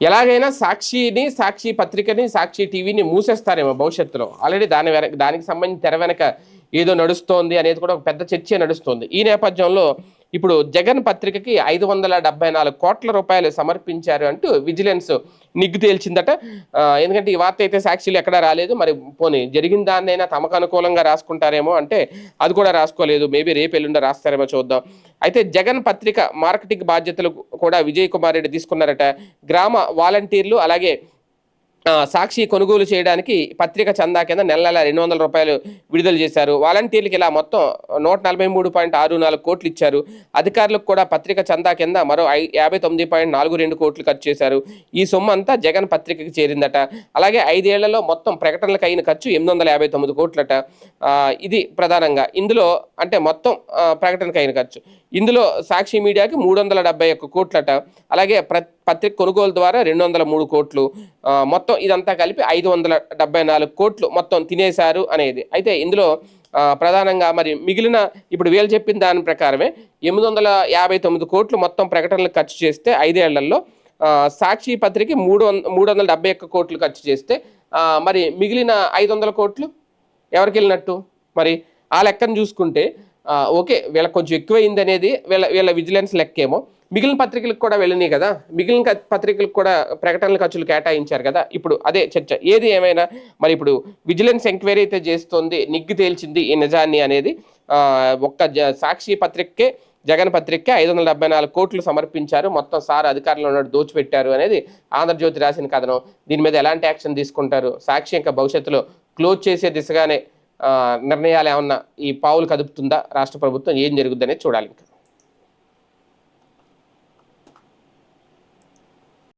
ఎలాగైనా సాక్షిని సాక్షి పత్రికని సాక్షి టీవీని మూసేస్తారేమో భవిష్యత్తులో. ఆల్రెడీ దాని వెనక దానికి సంబంధించి తెర వెనక ఏదో నడుస్తోంది అనేది కూడా ఒక పెద్ద చర్చ నడుస్తోంది. ఈ నేపథ్యంలో ఇప్పుడు జగన్ పత్రికకి ఐదు వందల డెబ్బై నాలుగు కోట్ల రూపాయలు సమర్పించారు అంటూ విజిలెన్స్ నిగ్గు తేల్చిందట. ఎందుకంటే ఈ వార్త అయితే సాక్షిలు ఎక్కడా రాలేదు. మరి పోనీ జరిగిన దాన్నైనా తమకు అనుకూలంగా రాసుకుంటారేమో అంటే అది కూడా రాసుకోలేదు. మేబీ రేపు ఎల్లుండ రాస్తారేమో చూద్దాం. అయితే జగన్ పత్రిక మార్కెటింగ్ బాధ్యతలు కూడా విజయ్ కుమార్ రెడ్డి తీసుకున్నారట. గ్రామ వాలంటీర్లు అలాగే సాక్షి కొనుగోలు చేయడానికి పత్రిక చందా కింద నెల నెల రెండు వందల రూపాయలు విడుదల చేశారు. వాలంటీర్లకి ఇలా మొత్తం నూట నలభై మూడు పాయింట్ ఆరు నాలుగు కోట్లు ఇచ్చారు. అధికారులకు కూడా పత్రిక చందా కింద మరో ఐ యాభై తొమ్మిది పాయింట్ నాలుగు రెండు కోట్లు ఖర్చు చేశారు. ఈ సొమ్ము అంతా జగన్ పత్రికకి చేరిందట. అలాగే ఐదేళ్ళలో మొత్తం ప్రకటనలకు అయిన ఖర్చు ఎనిమిది వందల యాభై తొమ్మిది కోట్లట. ఇది ప్రధానంగా. ఇందులో అంటే మొత్తం ప్రకటనకు అయిన ఖర్చు. ఇందులో సాక్షి మీడియాకి మూడు వందల డెబ్బై ఒక్క కోట్లట. అలాగే ప్రతి పత్రిక కొనుగోలు ద్వారా రెండు వందల మూడు కోట్లు మొత్తం ఇదంతా కలిపి ఐదు వందల డెబ్బై నాలుగు కోట్లు మొత్తం తినేశారు అనేది. అయితే ఇందులో ప్రధానంగా మరి మిగిలిన ఇప్పుడు వీళ్ళు చెప్పిన దాని ప్రకారమే ఎనిమిది వందల యాభై తొమ్మిది కోట్లు మొత్తం ప్రకటనలు ఖర్చు చేస్తే ఐదేళ్ళలో సాక్షి పత్రిక మూడు వంద మూడు వందల డెబ్బై ఒక్క కోట్లు ఖర్చు చేస్తే మరి మిగిలిన ఐదు వందల కోట్లు ఎవరికి వెళ్ళినట్టు? మరి ఆ లెక్కను చూసుకుంటే ఓకే వీళ్ళకి కొంచెం ఎక్కువైంది అనేది వీళ్ళ వీళ్ళ విజిలెన్స్ లెక్కేమో. మిగిలిన పత్రికలకు కూడా వెళ్ళినాయి కదా. మిగిలిన పత్రికలకు కూడా ప్రకటనల ఖర్చులు కేటాయించారు కదా. ఇప్పుడు అదే చర్చ. ఏది ఏమైనా మరి ఇప్పుడు విజిలెన్స్ ఎంక్వైరీ అయితే చేస్తోంది నిగ్గు తేల్చింది ఈ నిజాన్ని అనేది ఒక్క జ- సాక్షి పత్రికకే జగన్ పత్రికే ఐదు వందల డెబ్బై నాలుగు కోట్లు సమర్పించారు. మొత్తం సార్ అధికారంలో ఉన్నట్టు దోచిపెట్టారు అనేది ఆంధ్రజ్యోతి రాసిన కథనం. దీని మీద ఎలాంటి యాక్షన్ తీసుకుంటారు? సాక్షి ఇంకా భవిష్యత్తులో క్లోజ్ చేసే దిశగానే నిర్ణయాలు ఏమన్నా ఈ పావులు కదుపుతుందా? రాష్ట్ర ప్రభుత్వం ఏం జరుగుద్దనేది చూడాలి ఇంకా.